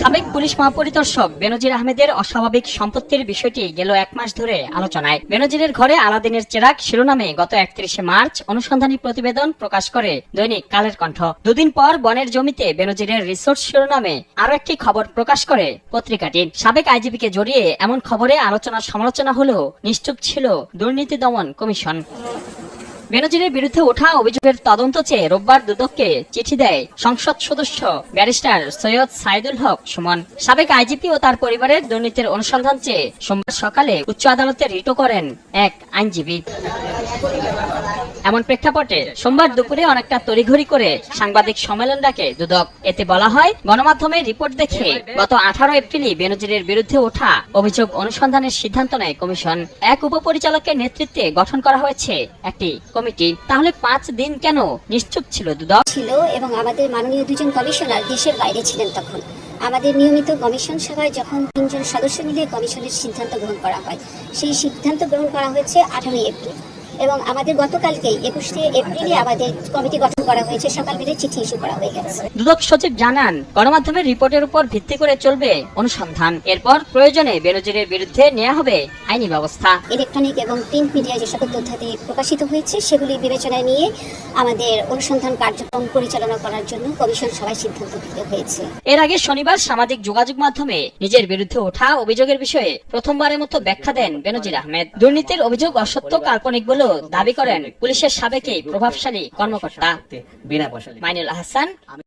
সাবেক পুলিশ মহাপরিদর্শক বেনজির আহমেদের অস্বাভাবিক সম্পত্তির বিষয়টি গেল এক মাস ধরে আলোচনায়। বেনজিরের ঘরে আলাদিনের চেরাগ শিরোনামে গত একত্রিশে মার্চ অনুসন্ধানী প্রতিবেদন প্রকাশ করে দৈনিক কালের কণ্ঠ। দুদিন পর বনের জমিতে বেনজিরের রিসোর্ট শিরোনামে আরও একটি খবর প্রকাশ করে পত্রিকাটি। সাবেক আইজিপিকে জড়িয়ে এমন খবরে আলোচনা সমালোচনা হলেও নিশ্চুপ ছিল দুর্নীতি দমন কমিশন। বেনজিরের বিরুদ্ধে ওঠা অভিযোগের তদন্ত চেয়ে রোববার দুদককে চিঠি দেয় সংসদ সদস্য ব্যারিস্টার সৈয়দ সাইদুল হক সুমন। সাবেক আইজিপি ও তার পরিবারের দুর্নীতির অনুসন্ধান চেয়ে সোমবার সকালে উচ্চ আদালতে রিটও করেন এক আইনজীবী। এমন প্রেক্ষাপটে সোমবার দুপুরে অনেকটা তড়িঘড়ি করে সাংবাদিক সম্মেলন ডাকে দুদক। এতে বলা হয়, গণমাধ্যমে রিপোর্ট দেখে গত আঠারো এপ্রিলই বেনজিরের বিরুদ্ধে ওঠা অভিযোগ অনুসন্ধানের সিদ্ধান্ত নেয় কমিশন। এক উপপরিচালকের নেতৃত্বে গঠন করা হয়েছে একটি কমিটি, তাহলে পাঁচ দিন কেন? নিশ্চুপ ছিল দুদক। ছিল এবং আমাদের মাননীয় দুজন কমিশনার দেশের বাইরে ছিলেন তখন। আমাদের নিয়মিত কমিশন সভায় যখন তিনজন সদস্য মিলে কমিশনের সিদ্ধান্ত গ্রহণ করা হয়, সেই সিদ্ধান্ত গ্রহণ করা হয়েছে আঠারোই এপ্রিল। এবং আমাদের গতকালকেই একুশে এপ্রিলে আমাদের কমিটি গঠন করা হয়েছে। সকাল বেলে চিঠি ইস্যু করা হয়ে গেছে। দুদক সচিব জানান গণমাধ্যমের রিপোর্টের উপর ভিত্তি করে চলবে অনুসন্ধান। এরপর প্রয়োজনে বেনজিরের বিরুদ্ধে নেওয়া হবে আইনি ব্যবস্থা। ইলেকট্রনিক এবং প্রিন্ট মিডিয়ায় যে সকল তথ্যাদি প্রকাশিত হয়েছে সেগুলি বিবেচনায় নিয়ে আমাদের অনুসন্ধান কার্যক্রম পরিচালনা করার জন্য কমিশন সভায় সিদ্ধান্ত নিতে হয়েছে। এর আগে শনিবার সামাজিক যোগাযোগ মাধ্যমে নিজের বিরুদ্ধে ওঠা অভিযোগের বিষয়ে প্রথমবারের মতো ব্যাখ্যা দেন বেনজির আহমেদ। দুর্নীতির অভিযোগ অসত্য কাল্পনিক বলেও দাবি করেন পুলিশের সাবেক প্রভাবশালী কর্মকর্তা মাইনুল আহসান।